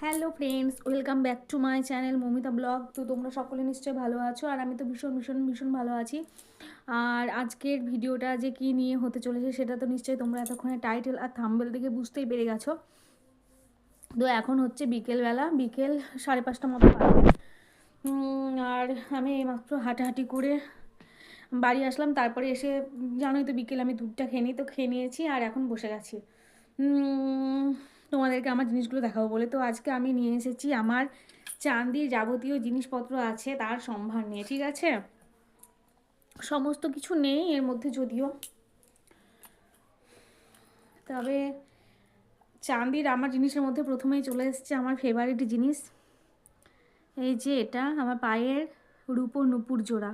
Hello friends welcome back to my channel Mamita blog তো তোমরা সকলে নিশ্চয়ই ভালো আছো, আর আমি তো ভীষণ ভীষণ ভীষণ ভালো আছি। আর আজকের ভিডিওটা যে কী নিয়ে হতে চলেছে সেটা তো নিশ্চয়ই তোমরা এতক্ষণে টাইটেল আর থাম্বেল থেকে বুঝতেই পেরে গেছো। তো এখন হচ্ছে বিকেলবেলা, বিকেল সাড়ে পাঁচটা মতো আর আমি এইমাত্র হাঁটাহাঁটি করে বাড়ি আসলাম, তারপরে এসে জানোই তো বিকেল আমি দুধটা খেয়ে নিই, তো খেয়ে নিয়েছি আর এখন বসে গেছি। তোমাদেরকে আমার জিনিসগুলো দেখাবো বলে। তো আজকে আমি নিয়ে এসেছি আমার চান্দির যাবতীয় জিনিসপত্র আছে, তার সম্ভার নিয়ে, ঠিক আছে? সমস্ত কিছু নেই এর মধ্যে যদিও। তবে চান্দির আমার জিনিসের মধ্যে প্রথমেই চলে এসেছে আমার ফেভারিট জিনিস। এই যে এটা, আমার পায়ের রূপো নুপুর জোড়া।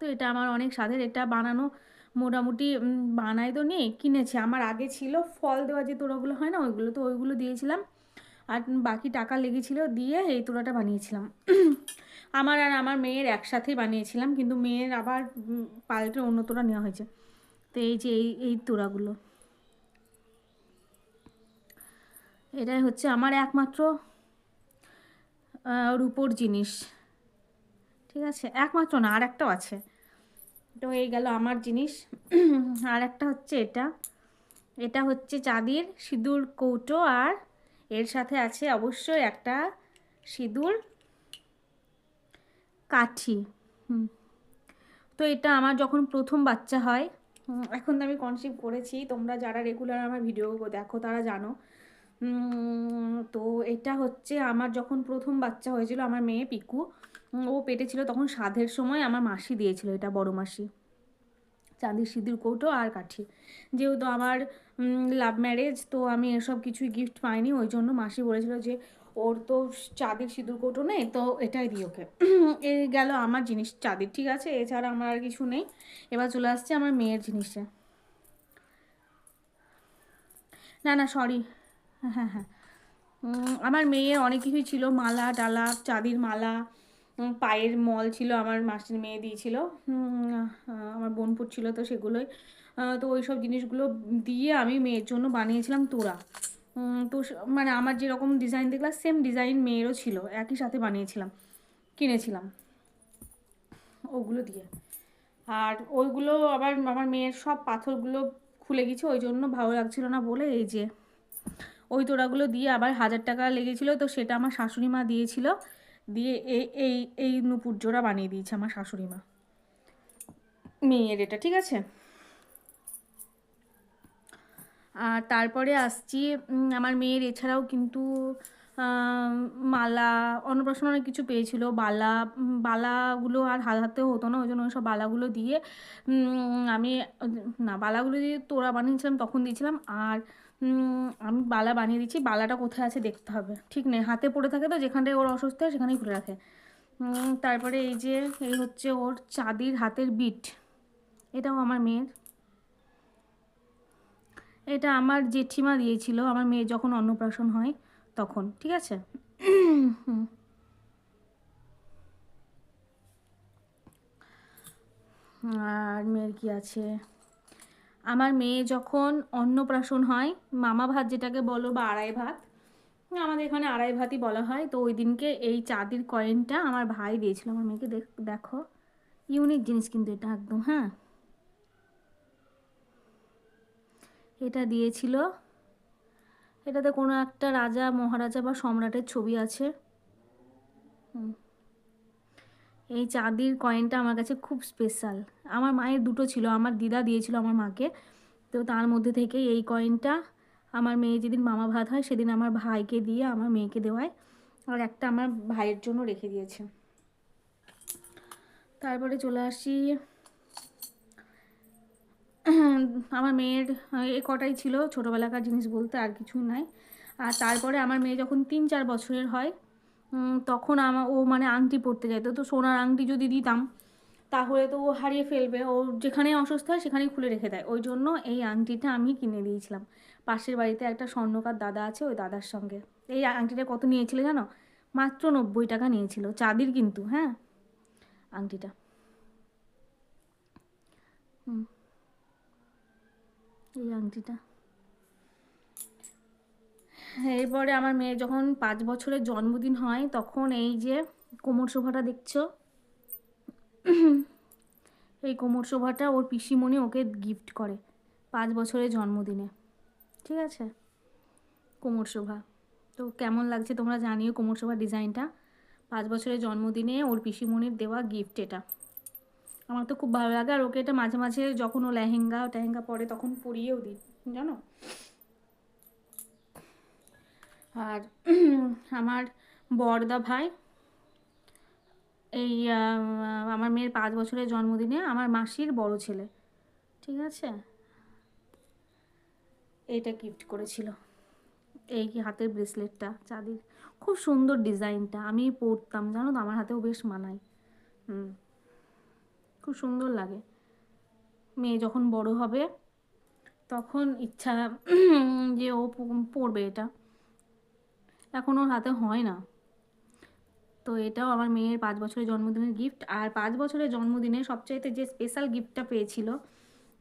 তো এটা আমার অনেক স্বাদের, এটা বানানো মোটামুটি বানাই তো নেই কিনেছি। আমার আগে ছিল ফল দেওয়া যে তোড়াগুলো হয় না, ওইগুলো তো ওইগুলো দিয়েছিলাম। আর বাকি টাকা লেগেছিল দিয়ে এই তোড়াটা বানিয়েছিলাম। আমার আর আমার মেয়ের একসাথেই বানিয়েছিলাম, কিন্তু মেয়ের আবার পাল্টে অন্য তোড়া নেওয়া হয়েছে। তো এই যে এই এই তোড়াগুলো। এটাই হচ্ছে আমার একমাত্র রূপোর জিনিস। ঠিক আছে? একমাত্র না, আর একটাও আছে। তো এই গেল আমার জিনিস। আর একটা হচ্ছে এটা। এটা হচ্ছে চাঁদির সিঁদুর কৌটো আর এর সাথে আছে অবশ্যই একটা সিঁদুর কাঠি। তো এটা আমার যখন প্রথম বাচ্চা হয় এখন তো আমি কনসিভ করেছি। তোমরা যারা রেগুলার আমার ভিডিও দেখো, তারা জানো। তো এটা হচ্ছে আমার যখন প্রথম বাচ্চা হয়েছিল, আমার মেয়ে পিকু। ও পেটে ছিল তখন সাধের সময় আমার মাসি দিয়েছিল এটা বড় মাসি। চাঁদির সিঁদুর, কৌটো আর কাঠি। যেহেতু আমার লাভ ম্যারেজ তো আমি এসব কিছুই গিফট পাইনি, ওই জন্য মাসি বলেছিল যে ওর তো চাঁদের সিঁদুর, কৌটো নেই, তো এটাই দিই ওকে। এ গেল আমার জিনিস, চাঁদের, ঠিক আছে? এছাড়া আমার আর কিছু নেই। এবার চলে আসছে আমার মেয়ের জিনিসে। না না সরি হ্যাঁ হ্যাঁ আমার মেয়ের অনেক কিছুই ছিল, মালা, ডালা, চাঁদির মালা পায়ের মল ছিল আমার মাসির মেয়ে দিয়েছিল। আমার বোনপুর ছিল তো সেগুলোই। তো ওই সব জিনিসগুলো দিয়ে আমি মেয়ের জন্য বানিয়েছিলাম উম, তো মানে আমার যেরকম ডিজাইন দেখলাম সেম ডিজাইন মেয়েরও ছিল। একই সাথে বানিয়েছিলাম কিনেছিলাম ওগুলো দিয়ে। আর ওইগুলো আবার আমার মেয়ের সব পাথরগুলো খুলে গেছে ওই জন্য ভালো লাগছিল না বলে এই যে ওই তোড়াগুলো দিয়ে আবার হাজার টাকা লেগেছিলো। তো সেটা আমার শাশুড়ি মা দিয়েছিল। দিয়ে এই এই এই নুপুর জোড়া বানিয়ে দিয়েছে আমার শাশুড়ি মা। মেয়ের এটা, ঠিক আছে? আর তারপরে আসছি আমার মেয়ের এছাড়াও কিন্তু মালা, অন্নপ্রাশন অনেক কিছু পেয়েছিল। বালা বালাগুলো আর হাত হতো না, ওই জন্য ওই সব বালাগুলো দিয়ে আমি, না, বালাগুলো দিয়ে তোড়া বানিয়েছিলাম, তখন দিয়েছিলাম। আর আমি বালা বানিয়ে দিচ্ছি, বালাটা কোথায় আছে দেখতে হবে। ঠিক নেই, হাতে পড়ে থাকে তো, যেখানটায় ওর অসুস্থ হয় সেখানেই খুলে রাখে। তারপরে এই যে, এই হচ্ছে ওর চাঁদির হাতের বিট। এটাও আমার মেয়ের। এটা আমার জেঠিমা দিয়েছিল, আমার মেয়ে যখন অন্নপ্রাশন হয় তখন, ঠিক আছে? আর মেয়ের কি আছে? আমার মেয়ে যখন অন্নপ্রাশন হয়, মামা ভাত যেটাকে বলো বা আড়াই ভাত, আমাদের এখানে আড়াই ভাতই বলা হয়। তো ওই দিনকে এই চাঁদির কয়েনটা আমার ভাই দিয়েছিল। আমার মেয়েকে দেখ ইউনিক জিনিস কিন্তু এটা একদম হ্যাঁ? এটা দিয়েছিল, এটাতে কোনো একটা রাজা, মহারাজা বা সম্রাটের ছবি আছে। হুম। এই চাঁদির কয়েনটা আমার কাছে খুব স্পেশাল আমার মায়ের দুটো ছিল, আমার দিদা দিয়েছিল আমার মাকে। তো তার মধ্যে থেকে এই কয়েনটা আমার মেয়ে যেদিন মামা ভাত হয়, সেদিন আমার ভাইকে দিয়ে আমার মেয়েকে দেওয়ায় আর একটা আমার ভাইয়ের জন্য রেখে দিয়েছে। তারপরে চলে আসি। আমার মেয়ের, এ কটাই ছিল, ছোটোবেলাকার জিনিস বলতে আর কিছুই নাই। আর তারপরে আমার মেয়ে যখন তিন চার বছরের হয় তখন আমার ও মানে আংটি পরতে যেত তো সোনার আংটি যদি দিতাম, তাহলে তো ও হারিয়ে ফেলবে। ও যেখানে অসুস্থ হয়, সেখানেই খুলে রেখে দেয়। ওই জন্য এই আংটিটা আমি কিনে দিয়েছিলাম। পাশের বাড়িতে একটা স্বর্ণকার দাদা আছে, ওই দাদার সঙ্গে। এই আংটিটা কত নিয়েছিল জানো? মাত্র নব্বই টাকা নিয়েছিল। চাঁদির কিন্তু হ্যাঁ? আংটিটা। হুম। এই আংটিটা। এরপরে আমার মেয়ের যখন পাঁচ বছরের জন্মদিন হয়, তখন এই যে কোমর শোভাটা দেখছ? এই কোমর শোভাটা ওর পিসিমণি ওকে গিফট করে পাঁচ বছরের জন্মদিনে। ঠিক আছে? কোমর শোভা। তো কেমন লাগছে তোমরা জানিও কোমর শোভা ডিজাইনটা? পাঁচ বছরের জন্মদিনে ওর পিসিমণির দেওয়া গিফট এটা। আমার তো খুব ভালো লাগে আর ওকে এটা মাঝে মাঝে যখন ও লেহেঙ্গা, টেহেঙ্গা পরে তখন পরিয়েও দিই, জানো? আর আমার বড়দা ভাই, এই আমার মেয়ের পাঁচ বছরের জন্মদিনে আমার মাসির বড় ছেলে, ঠিক আছে? এইটা গিফট করেছিল। এই হাতের ব্রেসলেটটা চাঁদির। খুব সুন্দর ডিজাইনটা আমি পরতাম, জানো তো, আমার হাতেও বেশ মানায়। হুম। খুব সুন্দর লাগে। মেয়ে যখন বড় হবে, তখন ইচ্ছা যে ও প- পরবে এটা। এখন ওর হাতে হয় না। তো এটাও আমার মেয়ের পাঁচ বছরের জন্মদিনের গিফট আর পাঁচ বছরের জন্মদিনে সবচাইতে যে স্পেশাল গিফটটা পেয়েছিল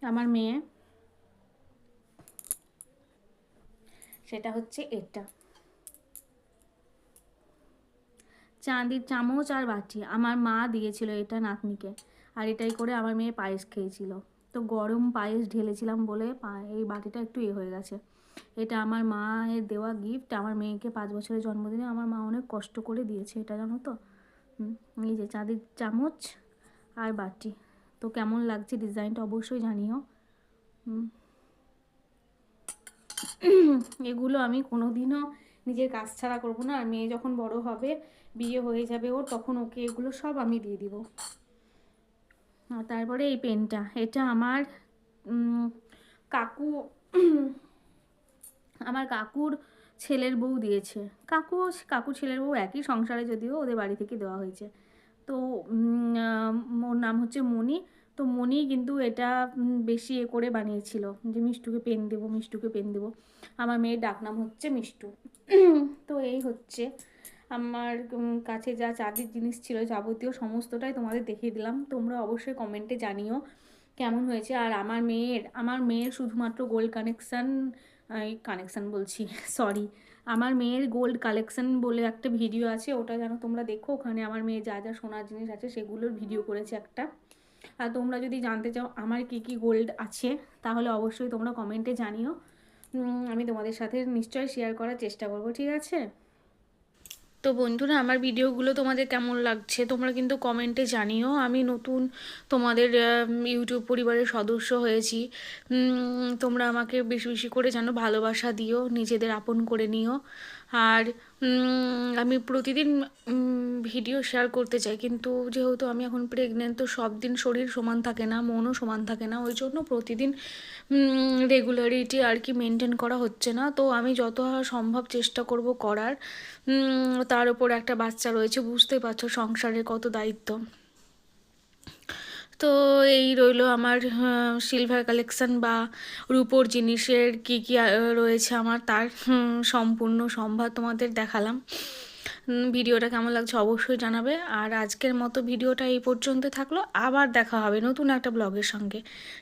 আমার মেয়ে, সেটা হচ্ছে এটা। চাঁদির চামচ আর বাটি, আমার মা দিয়েছিল এটা নাতনিকে, আর এটাই করে আমার মেয়ে পায়েস খেয়েছিল। তো গরম পায়েস ঢেলেছিলাম বলে এই বাটিটা একটু এ হয়ে গেছে। এটা আমার মায়ের দেওয়া গিফট আমার মেয়েকে পাঁচ বছরের জন্মদিনে আমার মা অনেক কষ্ট করে দিয়েছে, এটা জানো তো? এই যে চাঁদের চামচ আর বাটি। তো কেমন লাগছে ডিজাইনটা অবশ্যই জানিও। এগুলো আমি কোনোদিনও নিজের কাজ ছাড়া করব না, আর মেয়ে যখন বড় হবে, বিয়ে হয়ে যাবে ওর, তখন ওকে এগুলো সব আমি দিয়ে দিব। তারপরে এই পেনটা, এটা আমার কাকু আমার কাকুর ছেলের বউ দিয়েছে। কাকু কাকু ছেলের বউ একই সংসারে যদিও ওদের বাড়ি থেকে দেওয়া হয়েছে। তো ওর নাম হচ্ছে মণি। তো মণি কিন্তু এটা বেশি এ করে বানিয়েছিল যে মিষ্টুকে পেন দেবো, মিষ্টুকে পেন দেবো। আমার মেয়ের ডাকনাম হচ্ছে মিষ্টু। তো এই হচ্ছে। আমার কাছে যা চাঁদির জিনিস ছিল যাবতীয় সমস্তটাই তোমাদের দেখিয়ে দিলাম। তোমরা অবশ্যই কমেন্টে জানিও কেমন হয়েছে। আর আমার মেয়ের আমার মেয়ের শুধুমাত্র গোল্ড কানেকশান কানেকশান বলছি সরি আমার মেয়ের গোল্ড কালেকশন বলে একটা ভিডিও আছে, ওটা যেন তোমরা দেখো। ওখানে আমার মেয়ে যা যা সোনার জিনিস আছে, সেগুলোর ভিডিও করেছে একটা। আর তোমরা যদি জানতে চাও আমার কি কি গোল্ড আছে, তাহলে অবশ্যই তোমরা কমেন্টে জানিও। আমি তোমাদের সাথে নিশ্চয়ই শেয়ার করার চেষ্টা করব, ঠিক আছে? তো বন্ধুরা, আমার ভিডিওগুলো তোমাদের কেমন লাগছে তোমরা কিন্তু কমেন্টে জানিও। আমি নতুন তোমাদের ইউটিউব পরিবারের সদস্য হয়েছি। তোমরা আমাকে বেশি বেশি করে যেন ভালোবাসা দিও, নিজেদের আপন করে নিও। আর আমি প্রতিদিন ভিডিও শেয়ার করতে চাই। কিন্তু যেহেতু আমি এখন প্রেগনেন্ট তো সব দিন শরীর সমান থাকে না, মনও সমান থাকে না। ওই জন্য প্রতিদিন রেগুলারিটি আর কি মেনটেন করা হচ্ছে না। তো আমি যত সম্ভব চেষ্টা করব করার। তার উপর একটা বাচ্চা রয়েছে, বুঝতেই পারছ সংসারের কত দায়িত্ব। তো এই রইল আমার সিলভার কালেকশন বা রূপোর জিনিসের কি কি রয়েছে আমার, তার সম্পূর্ণ সম্ভার তোমাদের দেখালাম। ভিডিওটা কেমন লাগছে অবশ্যই জানাবে। আর আজকের মতো ভিডিওটা এই পর্যন্ত থাকল। আবার দেখা হবে নতুন একটা ব্লগের সঙ্গে।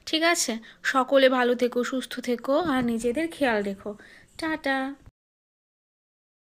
ঠিক আছে? সকলে ভালো থেকো, সুস্থ থেকো, আর নিজেদের খেয়াল রেখো। টাটা!